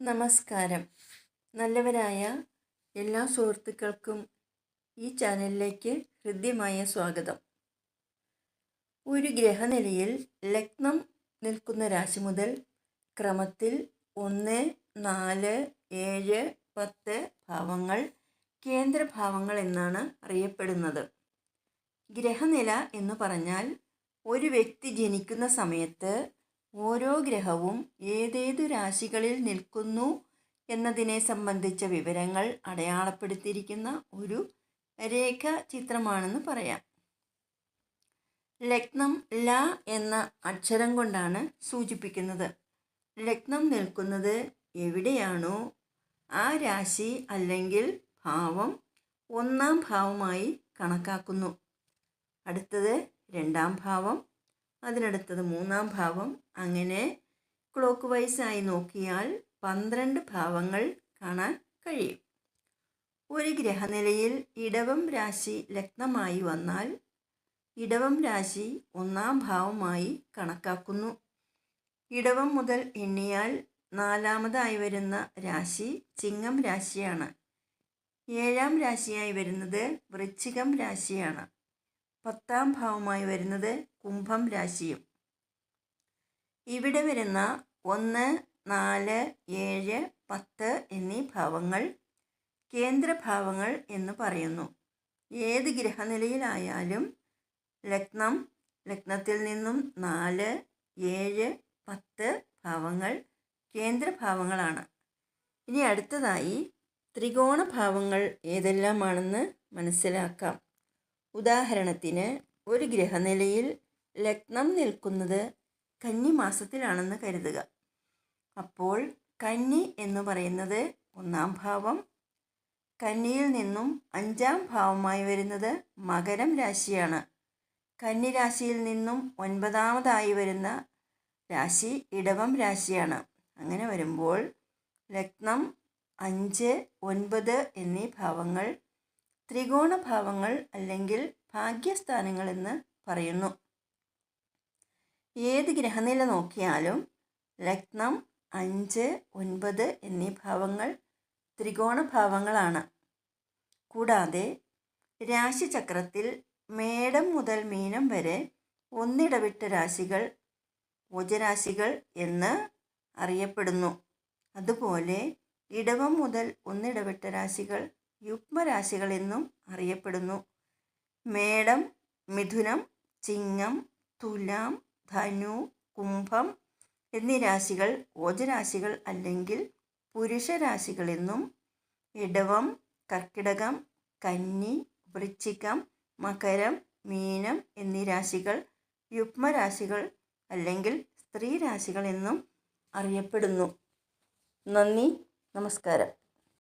നമസ്കാരം. നല്ലവരായ എല്ലാ സുഹൃത്തുക്കൾക്കും ഈ ചാനലിലേക്ക് ഹൃദ്യമായ സ്വാഗതം. ഒരു ഗ്രഹനിലയിൽ ലഗ്നം നിൽക്കുന്ന രാശി മുതൽ ക്രമത്തിൽ ഒന്ന് നാല് ഏഴ് പത്ത് ഭാവങ്ങൾ കേന്ദ്രഭാവങ്ങൾ എന്നാണ് അറിയപ്പെടുന്നത്. ഗ്രഹനില എന്ന് പറഞ്ഞാൽ ഒരു വ്യക്തി ജനിക്കുന്ന സമയത്ത് ഓരോ ഗ്രഹവും ഏതേതു രാശികളിൽ നിൽക്കുന്നു എന്നതിനെ സംബന്ധിച്ച വിവരങ്ങൾ അടയാളപ്പെടുത്തിയിരിക്കുന്ന ഒരു രേഖ ചിത്രമാണെന്ന് പറയാം. ലഗ്നം ല എന്ന അക്ഷരം കൊണ്ടാണ് സൂചിപ്പിക്കുന്നത്. ലഗ്നം നിൽക്കുന്നത് എവിടെയാണോ ആ രാശി അല്ലെങ്കിൽ ഭാവം ഒന്നാം ഭാവമായി കണക്കാക്കുന്നു. അടുത്തത് രണ്ടാം ഭാവം അതിനടുത്തത് മൂന്നാം ഭാവം. അങ്ങനെ ക്ലോക്ക് വൈസായി നോക്കിയാൽ പന്ത്രണ്ട് ഭാവങ്ങൾ കാണാൻ കഴിയും. ഒരു ഗ്രഹനിലയിൽ ഇടവം രാശി ലഗ്നമായി വന്നാൽ ഇടവം രാശി ഒന്നാം ഭാവമായി കണക്കാക്കുന്നു. ഇടവം മുതൽ എണ്ണിയാൽ നാലാമതായി വരുന്ന രാശി ചിങ്ങം രാശിയാണ്. ഏഴാം രാശിയായി വരുന്നത് വൃശ്ചികം രാശിയാണ്. പത്താം ഭാവമായി വരുന്നത് കുംഭം രാശിയും. ഇവിടെ വരുന്ന ഒന്ന് നാല് ഏഴ് പത്ത് എന്നീ ഭാവങ്ങൾ കേന്ദ്രഭാവങ്ങൾ എന്ന് പറയുന്നു. ഏത് ഗ്രഹനിലയിലായാലും ലഗ്നം ലഗ്നത്തിൽ നിന്നും നാല് ഏഴ് പത്ത് ഭാവങ്ങൾ കേന്ദ്രഭാവങ്ങളാണ് ഇനി അടുത്തതായി ത്രികോണ ഭാവങ്ങൾ ഏതെല്ലാമാണെന്ന് മനസ്സിലാക്കാം. ഉദാഹരണത്തിന് ഒരു ഗ്രഹനിലയിൽ ലഗ്നം നിൽക്കുന്നത് കന്നി മാസത്തിലാണെന്ന് കരുതുക. അപ്പോൾ കന്നി എന്ന് പറയുന്നത് ഒന്നാം ഭാവം കന്നിയിൽ നിന്നും അഞ്ചാം ഭാവമായി വരുന്നത് മകരം രാശിയാണ്. കന്നി രാശിയിൽ നിന്നും ഒൻപതാമതായി വരുന്ന രാശി ഇടവം രാശിയാണ്. അങ്ങനെ വരുമ്പോൾ ലഗ്നം അഞ്ച് ഒൻപത് എന്നീ ഭാവങ്ങൾ ത്രികോണ ഭാവങ്ങൾ അല്ലെങ്കിൽ ഭാഗ്യസ്ഥാനങ്ങളെന്ന് പറയുന്നു. ഏത് ഗ്രഹനില നോക്കിയാലും ലഗ്നം അഞ്ച് ഒൻപത് എന്നീ ഭാവങ്ങൾ ത്രികോണഭാവങ്ങളാണ്. കൂടാതെ രാശിചക്രത്തിൽ മേടം മുതൽ മീനം വരെ ഒന്നിടവിട്ട രാശികൾ ഭുജരാശികൾ എന്ന് അറിയപ്പെടുന്നു. അതുപോലെ ഇടവം മുതൽ ഒന്നിടവിട്ട രാശികൾ യുഗ്മരാശികൾ എന്നും അറിയപ്പെടുന്നു. മേടം മിഥുനം ചിങ്ങം തുലാം ധനു കുംഭം എന്നീ രാശികൾ ഓജരാശികൾ അല്ലെങ്കിൽ പുരുഷരാശികളെന്നും ഇടവം കർക്കിടകം കന്നി വൃശ്ചികം മകരം മീനം എന്നീ രാശികൾ യുഗ്മരാശികൾ അല്ലെങ്കിൽ സ്ത്രീ രാശികൾ എന്നും അറിയപ്പെടുന്നു. നന്ദി നമസ്കാരം.